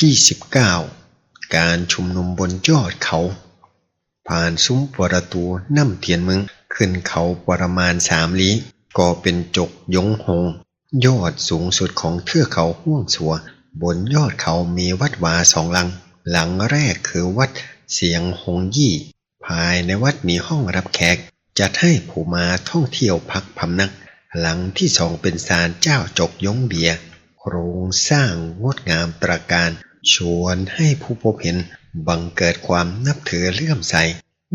ทที่สิบเก้าการชุมนุมบนยอดเขา ผ่านซุ้มประตูน้ำเทียนเมืองขึ้นเขาประมาณสามลี้ ก็เป็นจกยงหง ยอดสูงสุดของเทือกเขาห้วงสัว บนยอดเขามีวัดวาสองหลัง หลังแรกคือวัดเสียงหงยี่ ภายในวัดมีห้องรับแขก จัดให้ผู้มาท่องเที่ยวพักพำนัก หลังที่สองเป็นศาลเจ้าจกยงเบียโครงสร้างงดงามตระการ ชวนให้ผู้พบเห็นบังเกิดความนับถือเลื่อมใส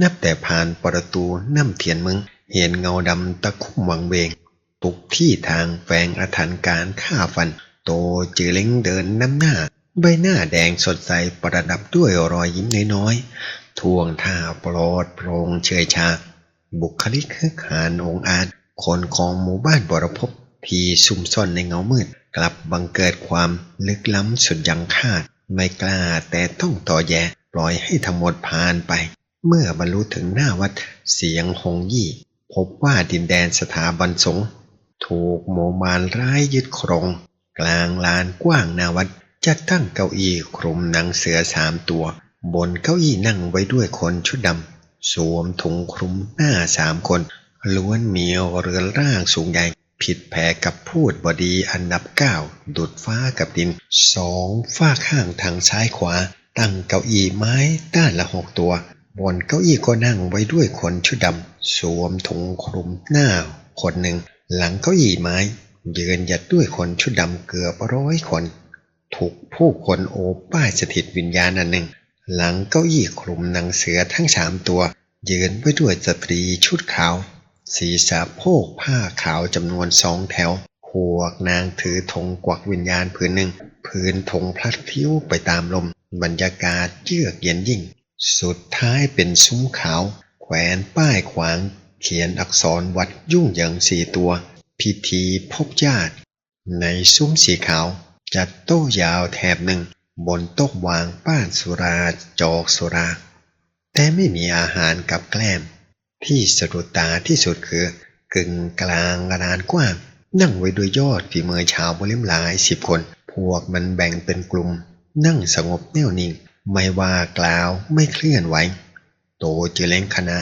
นับแต่ผ่านประตูน้ำเทียนเมืองเห็นเงาดำตะคุ่มวังเวง ตุกที่ทางแฝงอาถรรพ์การฆ่าฟัน โตจือเล้งเดินน้ำหน้า ใบหน้าแดงสดใสประดับด้วยรอยยิ้มน้อยๆทวงท่าปลอดโปร่งเชยชา บุคลิกคึกหานองอาจ คนของหมู่บ้านบรพบที่ซุ่มซ่อนในเงามืด กลับบังเกิดความลึกล้ำสุดยังคาด ไม่กล้าแต่ต้องต่อแยปล่อยให้ทั้งหมดผ่านไป เมื่อบรรลุถึงหน้าวัดเสียงหงยี่ พบว่าดินแดนสถาบันสงฆ์ถูกโมมานร้ายยึดครอง กลางลานกว้างหนาวัดจัดตั้งเก้าอี้คลุมหนังเสือสามตัว บนเก้าอี้นั่งไว้ด้วยคนชุดดำสวมถุงคลุมหน้าสามคน ล้วนมีเรือนร่างสูงใหญ่ ผิดแผกับพูดบดีอันดับเก้าดุดฟ้ากับดินสองฝ้าข้างทางซ้ายขวา ตั้งเก้าอี้ไม้ด้านละหกตัว บนเก้าอี้ก็นั่งไว้ด้วยคนชุดดำสวมถุงคลุมหน้า คนหนึ่ง หลังเก้าอี้ไม้ ยืนหยัดด้วยคนชุดดำเกือบร้อยคน ถูกผู้คนโอบป้ายสถิตวิญญาณอันหนึ่ง หลังเก้าอี้คลุมหนังเสือทั้งสามตัว ยืนไว้ด้วยสตรีชุดขาว ศีรษะโพกผ้าขาวจำนวนสองแถว พวกนางถือธงกวักวิญญาณผืนหนึ่งพื้นธงพลัดพลิ้วไปตามลม บรรยากาศเยือกเย็นยิ่ง สุดท้ายเป็นซุ้มขาว แขวนป้ายขวาง เขียนอักษรวัดยุ่งเหยิงสี่ตัว พิธีพบญาติ ในซุ้มสีขาว จัดโต๊ะยาวแถบหนึ่ง บนโต๊ะวางป้านสุราจอกสุรา แต่ไม่มีอาหารกับแกล้ม ที่สะดุดตาที่สุดคือกึ่งกลางลานกว้าง นั่งไว้ด้วยยอดฝีมือชาวบริมหลายสิบคน พวกมันแบ่งเป็นกลุ่ม นั่งสงบแน่วนิ่ง ไม่ว่ากล่าวไม่เคลื่อนไหวโตเจเล้งคณะ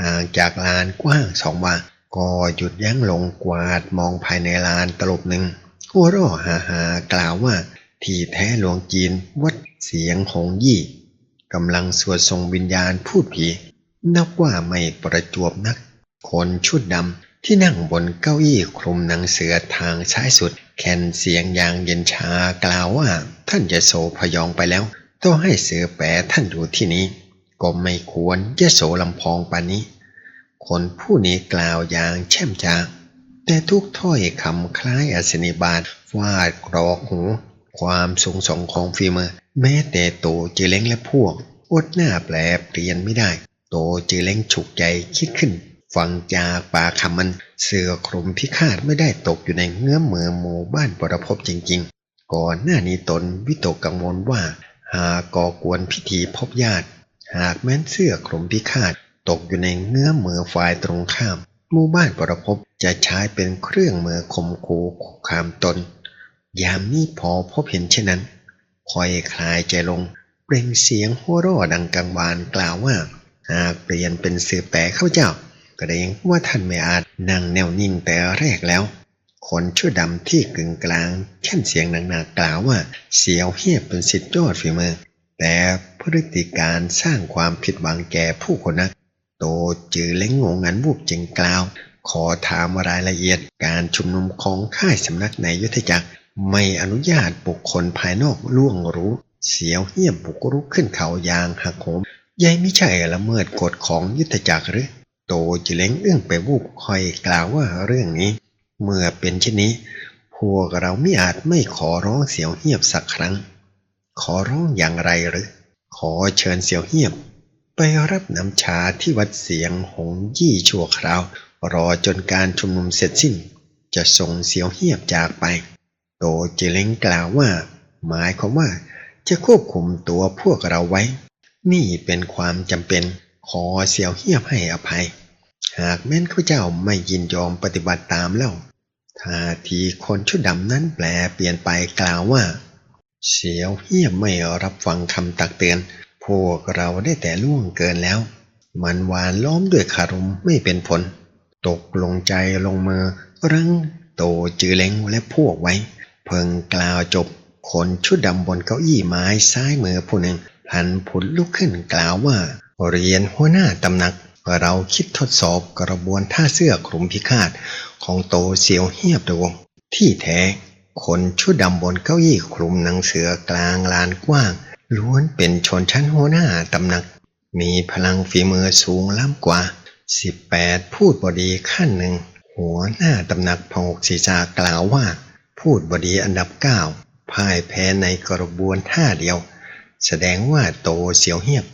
ห่างจากลานกว้างสองวาก็หยุดยั้งลงกวาดมองภายในลานตลบหนึ่งหัวเร่อหาหากล่าวว่า ที่แท้หลวงจีนวัดเสียงหงยี่กำลังสวดทรงวิญญาณพูดผี นับว่าไม่ประจวบนัก คนชุดดำที่นั่งบนเก้าอี้คลุมหนังเสือทางซ้ายสุด แคนเสียงอย่างเย็นชากล่าวว่า ท่านจะโสพยองไปแล้ว ต้องให้เสือแปรท่านอยู่ที่นี้ ก็ไม่ควรจะโสลำพองปานนี้ คนผู้นี้กล่าวอย่างแช่มช้าแต่ทุกถ้อยคำคล้ายอสนิบาตฟาดกรอกหู ความสูงส่งของฝีมือแม้แต่โตจือเล้งและพวก อดหน้าแปลเปลี่ยนไม่ได้ โตจือเล้งฉุกใจคิดขึ้น ฟังจากปากคำมันเสือคลุมพิฆาตไม่ได้ตกอยู่ในเงื้อมมือหมู่บ้านปรภพจริง ๆ ก่อนหน้านี้ตนวิตกกังวลว่า หากก่อกวนพิธีพบญาติ หากแม้นเสื้อคลุมพิฆาตตกอยู่ในเงื้อมมือฝ่ายตรงข้าม หมู่บ้านปรภพจะใช้เป็นเครื่องมือข่มขู่คุกคามตน ยามนี้พอพบเห็นเช่นนั้นคอยคลายใจลง เปล่งเสียงหัวเร่อดังกังวานกล่าวว่า เปลี่ยนเป็นสือแปรเข้าเจ้าเกรงว่าท่านไม่อาจนั่งแนวนิ่งแต่แรกแล้ว คนชั่วดำที่กึ่งกลางแค่นเสียงหนักๆกล่าวว่าเสียวเฮียบเป็นสิทธิยอดฝีมือ แต่พฤติการสร้างความผิดหวังแก่ผู้คนนักโตจือเล้งงงงันวูบจึงกล่าว ขอถามรายละเอียดการชุมนุมของค่ายสำนักในยุทธจักรไม่อนุญาตบุคคลภายนอกล่วงรู้ เสียวเหี้ยมบุกรุกขึ้นเขายางหักโหม ยายไม่ใช่ละเมิดกฎของยุทธจักรหรือ โตจิเล้งอึ้งไปวูบคอยกล่าวว่าเรื่องนี้ เมื่อเป็นเช่นนี้ พวกเราไม่อาจไม่ขอร้องเสียวเหียบสักครั้ง ขอร้องอย่างไรหรือ ขอเชิญเสียวเหียบ ไปรับน้ำชาที่วัดเสียงหงยี่ชั่วคราว รอจนการชุมนุมเสร็จสิ้น จะส่งเสียวเหียบจากไป โตจิเล้งกล่าวว่า หมายความว่าจะควบคุมตัวพวกเราไว้ นี่เป็นความจำเป็นขอเสี่ยวเหียบให้อภัย หากแม้นข้าเจ้าไม่ยินยอมปฏิบัติตามแล้วท่าทีคนชุดดำนั้นแปลเปลี่ยนไปกล่าวว่า เสียวเหียบไม่รับฟังคำตักเตือน พวกเราได้แต่ล่วงเกินแล้ว มันหวานล้อมด้วยคารมไม่เป็นผล ตกลงใจลงมือรั้งโตจือเล้งและพวกไว้ เพิ่งกล่าวจบคนชุดดำบนเก้าอี้ไม้ซ้ายมือผู้หนึ่ง พลันผุดลุกขึ้นกล่าวว่า เรียนหัวหน้าตำหนัก เราคิดทดสอบกระบวนท่าเสื้อคลุมพิฆาตของโตเสียวเหียบดูที่แท้ คนชุดดำบนเก้าอี้คลุมหนังเสือกลางลานกว้าง ล้วนเป็นชนชั้นหัวหน้าตำหนัก มีพลังฝีมือสูงล้ำกว่า 18 พูดบดีขั้นหนึ่ง หัวหน้าตำหนักพงกศีรษากล่าวว่า พูดบดีอันดับเก้าพ่ายแพ้ในกระบวนท่าเดียว แสดงว่าโตเสียวเหียบ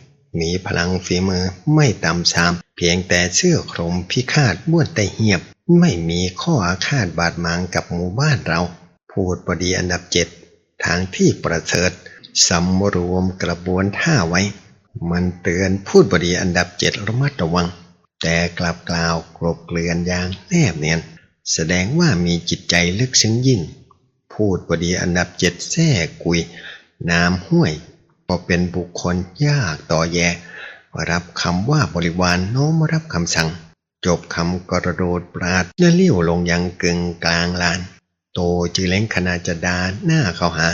มีพลังฝีมือไม่ต่ำสาม เพียงแต่เสื้อคลุมพิฆาตม้วนแต่เหียบ ไม่มีข้ออาฆาตบาดหมางกับหมู่บ้านเรา พูดบดีอันดับเจ็ดทางที่ประเสริฐสำรวมกระบวนท่าไว้ มันเตือนพูดบดีอันดับเจ็ดระมัดระวัง แต่กลับกล่าวกลบเกลื่อนอย่างแนบเนียน แสดงว่ามีจิตใจลึกซึ้งยิ่ง พูดบดีอันดับเจ็ดแท้กุยนามห้วย ก็เป็นบุคคลยากต่อแยรับคำว่าบริวารโน้มรับคำสั่ง จบคำกระโดดปราดและเลี้ยวลงยังกึ่งกลางลาน โตจือเล้งขณะจดานหน้าเขาหา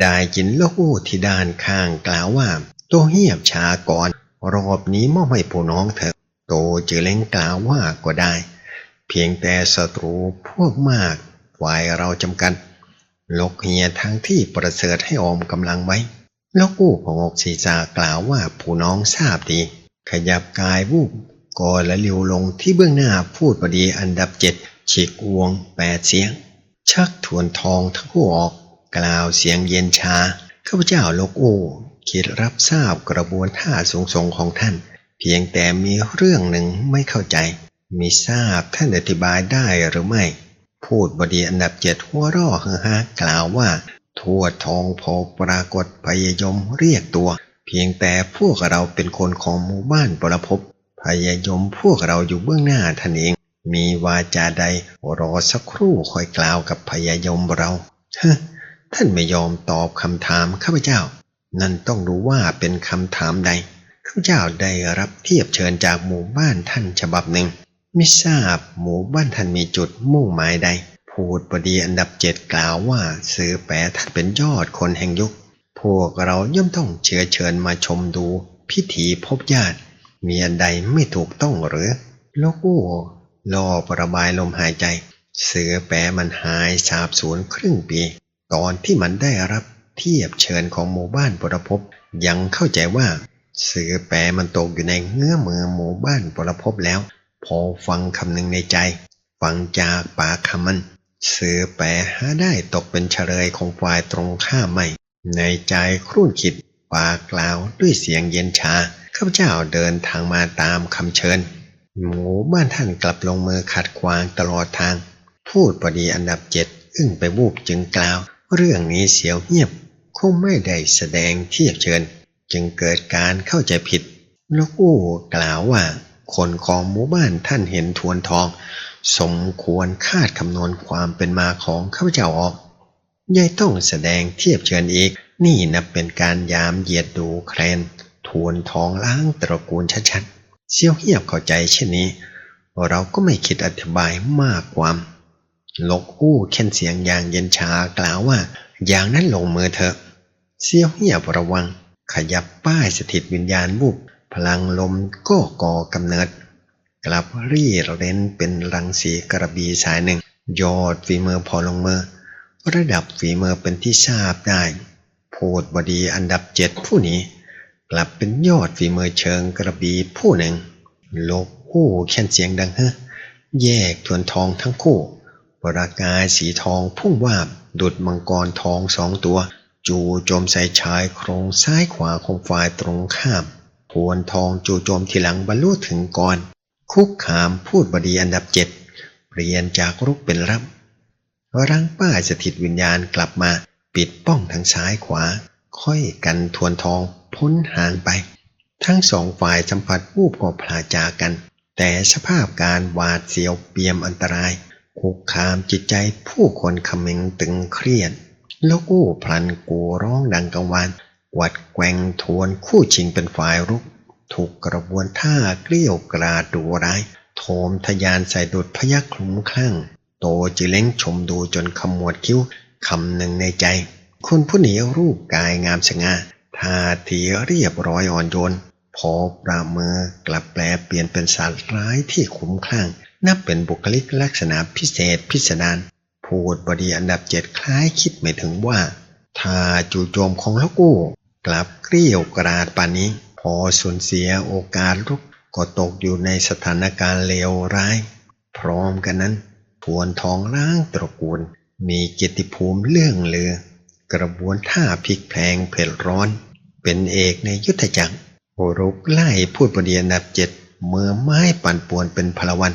ได้ยินโลกอู้ที่ด้านข้างกล่าวว่า โตเหียบช้าก่อน รอบนี้มอบให้ผู้น้องเถอะโตจือเล้งกล่าวว่าก็ได้ เพียงแต่ศัตรูพวกมากฝ่ายเราจำกัดลกเฮียทั้งที่ประเสริฐให้ออมกำลังไว้ แล้วกู้พงอกศีรษะกล่าวว่าผู้น้องทราบดี ขยับกายวูบก่อและเลี้ยวลงที่เบื้องหน้าพูดพอดีอันดับเจ็ดฉีกอวงแปดเสียง ชักทวนทองทั้งคู่ออก กล่าวเสียงเย็นชาข้าพเจ้าลกอู้คิดรับทราบกระบวนท่าสูงส่งของท่าน เพียงแต่มีเรื่องหนึ่งไม่เข้าใจ มีทราบท่านอธิบายได้หรือไม่ พูดบดีอันดับเจ็ดหัวร่อเฮฮากล่าวว่า ทั่วทองพอปรากฏพยายมเรียกตัว เพียงแต่พวกเราเป็นคนของหมู่บ้านปรภพพยายมพวกเราอยู่เบื้องหน้าท่านเอง มีวาจาใดรอสักครู่คอยกล่าวกับพยายมเราฮะท่านไม่ยอมตอบคำถามข้าพเจ้า นั่นต้องรู้ว่าเป็นคำถามใดข้าพเจ้าได้รับเทียบเชิญจากหมู่บ้านท่านฉบับหนึ่ง ไม่ทราบหมู่บ้านท่านมีจุดมุ่งหมายใด พูดบดีอันดับเจ็ดกล่าวว่าซื้อแปรท่านเป็นยอดคนแห่งยุค พวกเราย่อมต้องเชื้อเชิญมาชมดูพิธีพบญาติ มีอันใดไม่ถูกต้องหรือลกู้รอประบายลมหายใจ เสือแปรมันหายสาบสูญครึ่งปี ตอนที่มันได้รับเทียบเชิญของหมู่บ้านปรภพยังเข้าใจว่า เสือแปรมันตกอยู่ในเงื้อมือหมู่บ้านปรภพแล้ว พอฟังคำหนึ่งในใจ ฟังจากปากคำมัน เสือแปรหาได้ตกเป็นเฉลยของฝ่ายตรงข้ามไม่ ในใจครุ่นคิดปากกล่าวด้วยเสียงเย็นชาข้าพเจ้าเดินทางมาตามคำเชิญ หมูบ้านท่านกลับลงมือขัดขวางตลอดทาง พูดพอดีอันดับเจ็ดอึ้งไปบูบจึงกล่าว เรื่องนี้เสียวเงียบ คงไม่ได้แสดงเทียบเชิญ จึงเกิดการเข้าใจผิดนกอู้กล่าวว่า คนของหมู่บ้านท่านเห็นทวนทอง สมควรคาดคำนวณความเป็นมาของข้าพเจ้าออกยายต้องแสดงเทียบเชิญอีก นี่นับเป็นการยามเหยียดดูแคลนทวนทองล้างตระกูลชัดๆเสียวเหียบเข้าใจเช่นนี้ เราก็ไม่คิดอธิบายมากความ ลกอู้เค้นเสียงอย่างเย็นชากล่าวว่า อย่างนั้นลงมือเถอะเสียวเหียบระวัง ขยับป้ายสถิตวิญญาณบุบพลังลมก็ก่อกำเนิด กลับรีเร้นเป็นรังสีกระบีสายหนึ่ง ยอดฝีมือพอลงมือ ระดับฝีมือเป็นที่ทราบได้พูดบดีอันดับเจ็ดผู้นี้ กลับเป็นยอดฝีมือเชิงกระบีผู้หนึ่งโลกอู้แค่นเสียงดังเฮ้แยกทวนทองทั้งคู่ประกายสีทองพุ่งวาบดุดมังกรทองสองตัว จู่โจมใส่ชายโครงซ้ายขวาของฝ่ายตรงข้ามทวนทองจู่โจมทีหลังบรรลุถึงก่อน คุกขามพูดบดีอันดับเจ็ดเปลี่ยนจากรุกเป็นรับรังป้ายสถิตวิญญาณกลับมาปิดป้องทางซ้ายขวา ค่อยกันทวนทองพ้นห่างไป ทั้งสองฝ่ายสัมผัสวูบก็พลาจากกัน แต่สภาพการหวาดเสียวเปียมอันตรายคุกคามจิตใจผู้คนคำเมงตึงเครียดแล้วกู้พลันกูร้องดังกังวานกวัดแกว่งทวนคู่ชิงเป็นฝ่ายรุก ถูกกระบวนท่าเกลี้ยวกราดดูร้าย โทมทยานใส่ดุดพยักคลุ้มคลั่ง โตจิเล้งชมดูจนขมวดคิ้วคำหนึ่งในใจ คนผู้นี้รูปกายงามสง่าท่าทีเรียบร้อยอ่อนโยน พอประเมือกลับแปลเปลี่ยนเป็นสัตว์ร้ายที่คุ้มคลั่ง นับเป็นบุคลิกลักษณะพิเศษพิสดารพูดบดีอันดับเจ็ดคล้ายคิดไม่ถึงว่า ถ้าจู่โจมของละกู้กลับเกลี้ยวกราดปานนี้ อสูญเสียโอกาสลุกก็ตกอยู่ในสถานการณ์เลวร้าย พร้อมกันนั้นทวนทองล้างตระกูล มีเกียรติภูมิเรื่องเลือ กระบวนท่าพลิกแพงเผ็ดร้อน เป็นเอกในยุทธจักรโอรุกไล่พูดประเดียนอันดับเจ็ดเมื่อไม้ปั่นป่วนเป็นพลวัน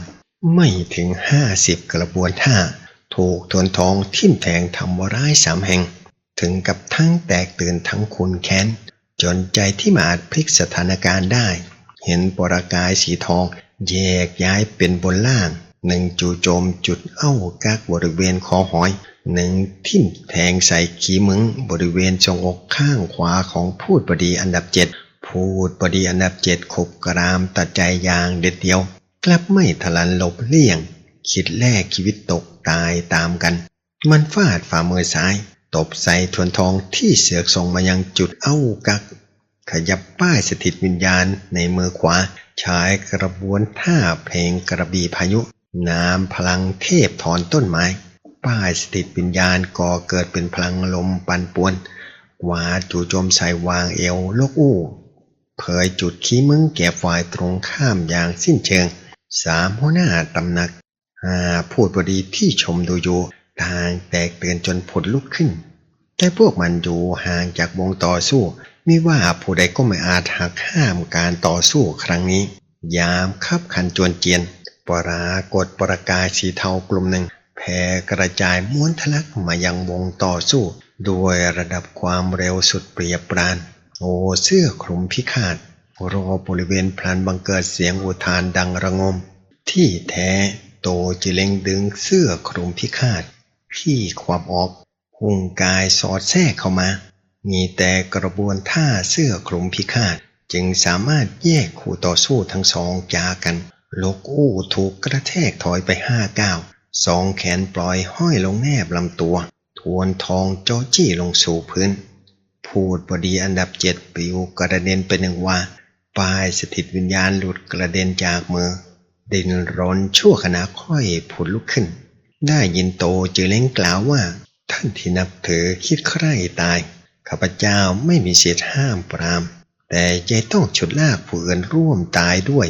ไม่ถึงห้าสิบกระบวนท่า ถูกทวนทองทิ่มแทงทำร้ายสามแห่ง ถึงกับทั้งแตกตื่นทั้งคุณแค้น จนใจที่มาอาจพลิกสถานการณ์ได้ เห็นปรากายสีทองแยกย้ายเป็นบนล่างหนึ่งจู่โจมจุดเอ้ากากบริเวณคอหอยหนึ่งทิ่มแทงใส่ขีมึงบริเวณทรงอกข้างขวาของพูดบดีอันดับเจ็ดพูดบดีอันดับเจ็ดขบกรามตัดใจยางเด็ดเดียว กลับไม่ทะลันหลบเลี่ยง คิดแลกชีวิตตกตายตามกัน มันฟาดฝ่ามือซ้าย ตบใส่ทวนทองที่เสือกส่งมายังจุดเอ้ากัก ขยับป้ายสถิตวิญญาณในมือขวาใช้กระบวนท่าเพลงกระบี่พายุน้ำพลังเทพถอนต้นไม้ ป้ายสถิตวิญญาณก่อเกิดเป็นพลังลมปันป่วนกวาดจู่โจมใส่วางเอวโลกอู้ เผยจุดขี้มึงแก่ฝ่ายตรงข้ามอย่างสิ้นเชิงสามหัวหน้าตำหนักห้าพูดบดีที่ชมดูอยู่ ทางแตกเตือนจนผลลุกขึ้น แต่พวกมันอยู่ห่างจากวงต่อสู้มิว่าผู้ใดก็ไม่อาจหักห้ามการต่อสู้ครั้งนี้ ยามคับขันจวนเจียน ปรากฏประกายสีเทากลุ่มหนึ่งแผ่กระจายม้วนทะลักมายังวงต่อสู้โดยระดับความเร็วสุดเปรียบปราน โอเสื้อคลุมพิฆาตรอบริเวณพลันบังเกิดเสียงอุทานดังระงม ที่แท้โตจิเลงดึงเสื้อคลุมพิฆาต พี่ความออกหุ่งกายสอดแทรกเข้ามา มีแต่กระบวนท่าเสื้อคลุมพิฆาต จึงสามารถแยกคู่ต่อสู้ทั้งสองจากกัน ลกอู้ถูกกระแทกถอยไปห้าก้าวสองแขนปล่อยห้อยลงแนบลำตัว ทวนทองโจจี้ลงสู่พื้น พูดพอดีอันดับเจ็ดปลิวกระเด็นไปหนึ่งว่าปลายสถิตวิญญาณหลุดกระเด็นจากมือ ดินร้อนชั่วขณะค่อยผุดลุกขึ้น ได้ยินโตจือเล้งกล่าวว่า ท่านที่นับถือคิดใคร่ตาย ข้าพเจ้าไม่มีสิทธิห้ามปราม แต่ยายต้องฉุดลากผู้อื่นร่วมตายด้วย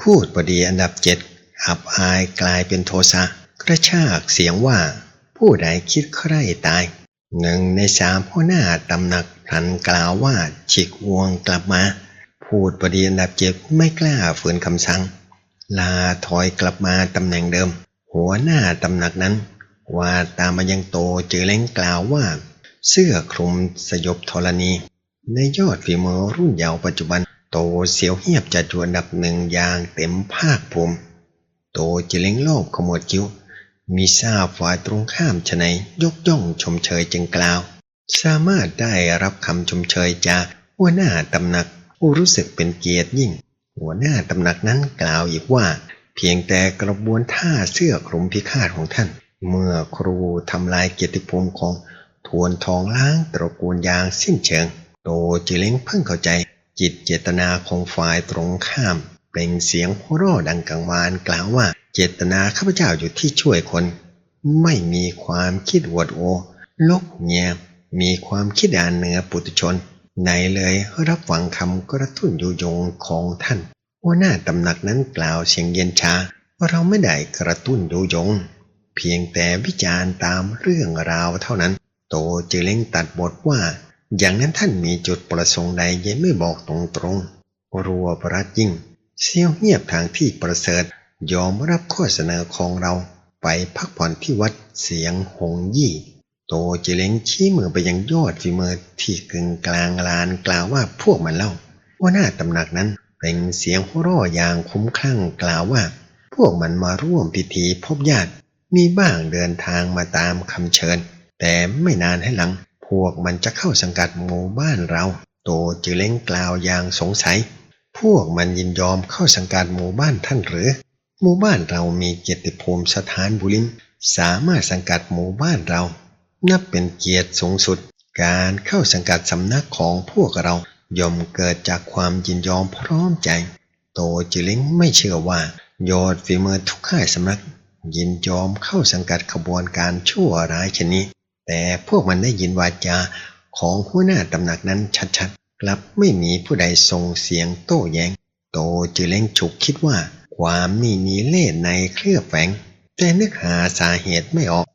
พูดพอดีอันดับเจ็ดอับอายกลายเป็นโทสะกระชากเสียงว่า ผู้ใดคิดใคร่ตายหนึ่งในสามหัวหน้าตำหนักพลันกล่าวว่าฉีกวงกลับมา พูดพอดีอันดับเจ็ดไม่กล้าฝืนคำสั่ง ลาถอยกลับมาตำแหน่งเดิม หัวหน้าตำหนักนั้น ว่าตามมายังโตเจอเล้งกล่าวว่า เสื้อคลุมสยบธรณี ในยอดฝีมือรุ่นเยาว์ปัจจุบัน โตเสียวเหียบจัดอยู่อันดับหนึ่งอย่างเต็มภาคภูมิโตเจอเล้งโลบขมวดคิ้ว มีทราบฝ่ายตรงข้ามชะไหนยกย่องชมเชยจึงกล่าว สามารถได้รับคำชมเชยจากหัวหน้าตำหนักผู้รู้สึกเป็นเกียรติยิ่ง หัวหน้าตำหนักนั้นกล่าวอีกว่า เพียงแต่กระบวนท่าเสื้อคลุมพิฆาตของท่าน เมื่อครูทำลายเกียรติภูมิของทวนทองล้างตระกูลยางสิ้นเชิง โตจิเล้งเพิ่งเข้าใจ จิตเจตนาของฝ่ายตรงข้าม เปล่งเสียงหัวเราะดังกังวานกล่าวว่าเจตนาข้าพเจ้าอยู่ที่ช่วยคน ไม่มีความคิดอวดโอลกแยมมีความคิดอ่านเหนือปุถุชน ไหนเลยรับฟังคำกระตุ้นยุยงของท่าน หัวหน้าตำหนักนั้นกล่าวเสียงเย็นชาว่าเราไม่ได้กระตุ้นยุยง เพียงแต่วิจารณ์ตามเรื่องราวเท่านั้น โตจึงเล่งตัดบทว่า อย่างนั้นท่านมีจุดประสงค์ใดยังไม่บอกตรงๆรัวประรัดยิ่งเสียวเงียบทางที่ประเสริฐยอมรับข้อเสนอของเราไปพักผ่อนที่วัดเสียงหงยี่ โตจิเล้งชี้มือไปยังยอดฝีมือที่กึ่งกลางลานกล่าวว่าพวกมันเล่าว่าหน้าตำหนักนั้น เป็นเสียงหัวเราะอย่างคุ้มคลั่งกล่าวว่า พวกมันมาร่วมพิธีพบญาติ มีบ้างเดินทางมาตามคำเชิญ แต่ไม่นานให้หลัง พวกมันจะเข้าสังกัดหมู่บ้านเรา โตจิเล้งกล่าวอย่างสงสัย พวกมันยินยอมเข้าสังกัดหมู่บ้านท่านหรือ หมู่บ้านเรามีเกียรติภูมิสถานบุรินสามารถสังกัดหมู่บ้านเรา นับเป็นเกียรติสูงสุด การเข้าสังกัดสำนักของพวกเรา ย่อมเกิดจากความยินยอมพร้อมใจ โตจิล้งไม่เชื่อว่า โยดฝีมือทุกค่ายสำนัก ยินยอมเข้าสังกัดขบวนการชั่วร้ายชนนี้ แต่พวกมันได้ยินวาจาของหัวหน้าตำหนักนั้นชัดๆกลับไม่มีผู้ใดส่งเสียงโต้แย้ง โตจิเล้งฉุกคิดว่า ความนี่มีเล่ห์ในเคลือบแฝง แต่นึกหาสาเหตุไม่ออก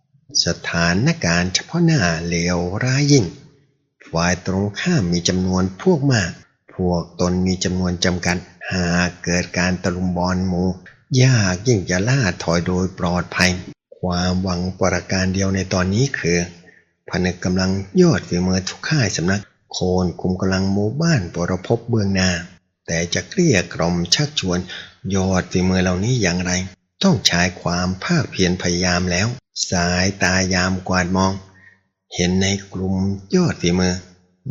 สถานการณ์เฉพาะหน้าเลวร้ายยิ่ง ฝ่ายตรงข้ามมีจำนวนพวกมาก พวกตนมีจำนวนจำกัด หากเกิดการตะลุมบอลหมู่ยากยิ่งจะล่าถอยโดยปลอดภัย ความหวังประการเดียวในตอนนี้คือผนึกกำลังยอดฝีมือทุกค่ายสำนัก โคนคุมกำลังหมู่บ้านปรภพเบื้องหน้า แต่จะเกลี้ยกล่อมชักชวน ยอดฝีมือเหล่านี้อย่างไร ต้องใช้ความภาคเพียรพยายามแล้ว สายตายามกวาดมอง เห็นในกลุ่มยอดฝีมือ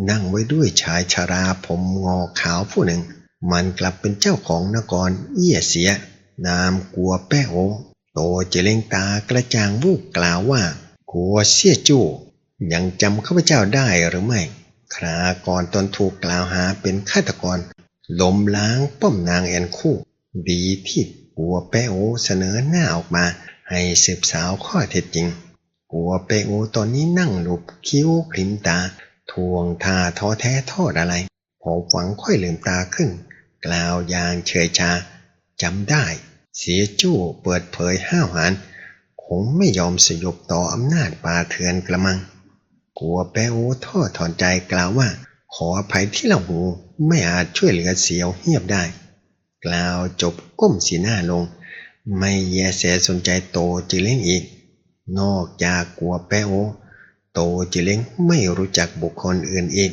นั่งไว้ด้วยชายชาราผมงอขาวผู้หนึ่ง มันกลับเป็นเจ้าของนกรเอี้ยเสีย นามกัวแป้โอโตเจเลงตากระจ่างวูบกล่าวว่ากัวเสียจู้ยังจำข้าพเจ้าได้หรือไม่ คราก่อนตนถูกกล่าวหาเป็นฆาตกรล้มล้างป้อมนางแอนคู่ ดีที่กัวแป้โอเสนอหน้าออกมา ให้สืบสาวข้อเท็จจริง กัวเปโอตอนนี้นั่งหลบคิ้วขลิมตา ทวงท่าท้อแท้โทษอะไร พอฝังค่อยลืมตาขึ้น กล่าวอย่างเฉยชาจำได้ เสียจู้เปิดเผยห้าวหาญคงไม่ยอมสยบต่ออำนาจป่าเถื่อนกระมัง กัวแปโอท้อถอนใจกล่าวว่า ขออภัยที่เราหูไม่อาจช่วยเหลือเสียวเหียบได้ กล่าวจบก้มสีหน้าลง ไม่แยแสสนใจโตจิเล้งอีก นอกจากกัวแปโอโตจิเล้งไม่รู้จักบุคคลอื่นอีก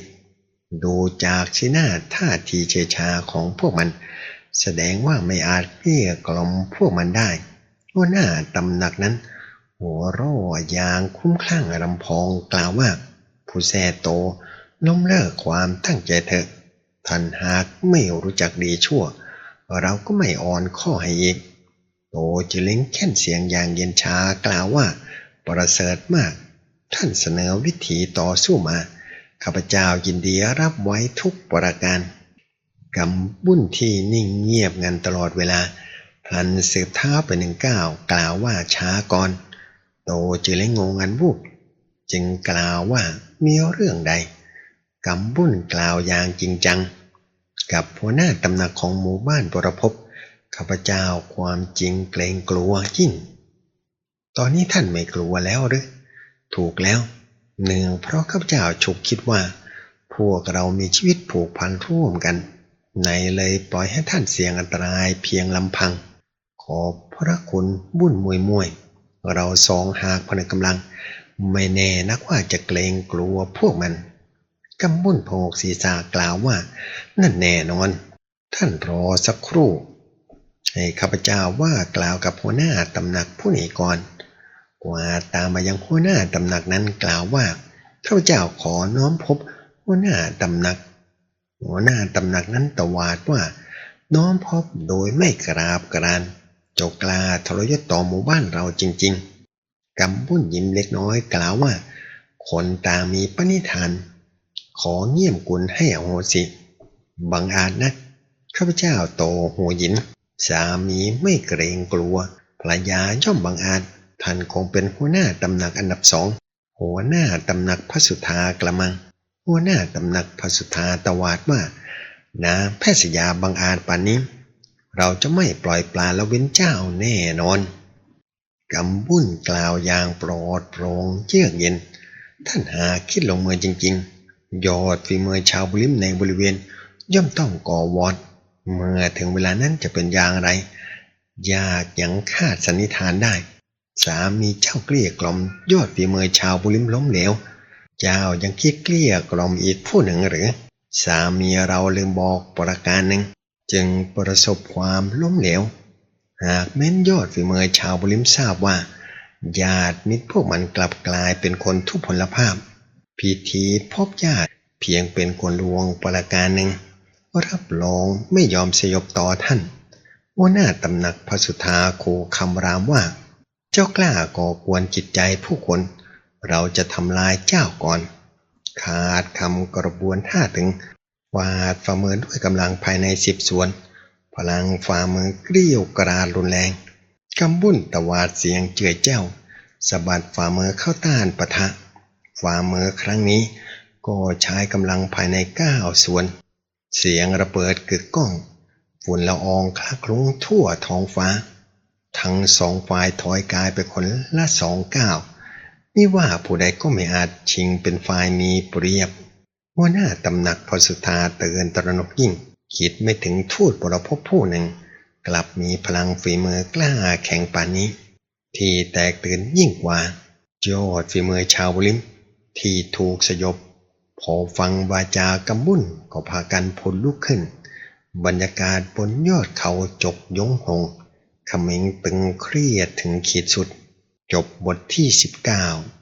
ดูจากสีหน้าท่าทีเฉชาของพวกมัน แสดงว่าไม่อาจเกลี้ยกล่อมพวกมันได้ว่าหน้าตำหนักนั้น หัวร่อยางคุ้มคลั่งรำพองกล่าวว่า ผู้แสโตล้มเลิกความตั้งใจเถอะท่านหากไม่รู้จักดีชั่ว เราก็ไม่อ่อนข้อให้อีก โตจิเล้งแค่นเสียงอย่างเย็นชากล่าวว่า ประเสริฐมาก ท่านเสนอวิธีต่อสู้มา ข้าพเจ้ายินดีรับไว้ทุกประการกำบุ้นที่นิ่งเงียบงันตลอดเวลาพลันสืบเท้าไปหนึ่งก้าวกล่าวว่าช้าก่อน โตจิเล้งงงงันบุบจึงกล่าวว่ามีเรื่องใดกำบุ้นกล่าวอย่างจริงจัง กับหัวหน้าตำหนักของหมู่บ้านปรภพ ข้าพเจ้าความจริงเกรงกลัวยิ่ง ตอนนี้ท่านไม่กลัวแล้วหรือ ถูกแล้ว หนึ่งเพราะข้าพเจ้าฉุกคิดว่า พวกเรามีชีวิตผูกพันร่วมกันไหนเลยปล่อยให้ท่านเสี่ยงอันตรายเพียงลำพัง ขอพระคุณบุญมวยมวย เราสองหากพนึกกำลัง ไม่แน่นักว่าจะเกรงกลัวพวกมันกำบุญโผกศีรษะกล่าวว่า นั่นแน่นอน ท่านรอสักครู่ ให้ข้าพเจ้าว่ากล่าวกับหัวหน้าตำหนักผู้นี้ก่อน กว่าตามมายังหัวหน้าตำหนักนั้นกล่าวว่าข้าพเจ้าขอน้อมพบหัวหน้าตำหนัก หัวหน้าตำหนักนั้นตวาดว่า น้อมพบโดยไม่กราบกรานจ้ากล้าทรยศต่อหมู่บ้านเราจริง ๆกำบุญยิ้มเล็กน้อยกล่าวว่า คนตามีปณิธาน ขอเงี่ยมกุลให้อโหสิ บังอาจนะข้าพเจ้าโตหัวหยิน สามีไม่เกรงกลัวภรรยาย่อมบังอาจท่านคงเป็นหัวหน้าตำหนักอันดับสองหัวหน้าตำหนักพระสุธากระมัง หัวหน้าตำหนักพระสุธาตวาดว่านาแพทย์ยาบางอาจป่านนี้ เราจะไม่ปล่อยปลาละเว้นเจ้าแน่นอนกำบุญกล่าวอย่างปลอดโปร่งเยือกเย็น ท่านหาคิดลงมือจริงๆ ยอดฝีมือชาวบุริมในบริเวณ ย่อมต้องก่อวอด เมื่อถึงเวลานั้นจะเป็นอย่างไร ยากยังคาดสันนิษฐานได้ สามีเจ้าเกลี้ยกล่อมยอดฝีมือชาวบุริมล้มเหลว เจ้ายังคิดเกลี้ยกล่อมอีกผู้หนึ่งหรือ สามีเราลืมบอกประการหนึ่ง จึงประสบความล้มเหลว หากแม้นยอดฝีมือชาวบุริมทราบว่า ญาติมิตรพวกมันกลับกลายเป็นคนทุพพลภาพ พิธีพบญาติเพียงเป็นคนลวงประการหนึ่ง รับรองไม่ยอมสยบต่อท่านหัวหน้าตำหนักพระสุธาโคคำรามว่า เจ้ากล้าก่อกวนจิตใจผู้คน เราจะทำลายเจ้าก่อน ขาดคำกระบวนท่าถึงวาดฝ่ามือด้วยกำลังภายในสิบส่วน พลังฝ่ามือเกลี้ยวกราดรุนแรงกำบุ่นตวาดเสียงเจือเจ้าสะบัดฝ่ามือเข้าต้านปะทะ ฝ่ามือครั้งนี้ ก็ใช้กำลังภายในเก้าส่วน เสียงระเบิดกึกก้อง ฝุ่นละอองคละคลุ้งทั่วท้องฟ้า ทั้งสองฝ่ายถอยกายไปคนละสองก้าวนี่ว่าผู้ใดก็ไม่อาจชิงเป็นฝ่ายมีเปรียบหัวหน้าตำหนักพอสุธาเตือนตระหนกยิ่ง คิดไม่ถึงทูตบรพผู้หนึ่ง กลับมีพลังฝีมือกล้าแข็งปานนี้ ที่แตกตื่นยิ่งกว่า ยอดฝีมือชาวบุริม ที่ถูกสยบ พอฟังวาจากำบุ่นก็พากันพลลุกขึ้น บรรยากาศบนยอดเขาจกยงหงขมิงตึงเครียดถึงขีดสุด จบบทที่19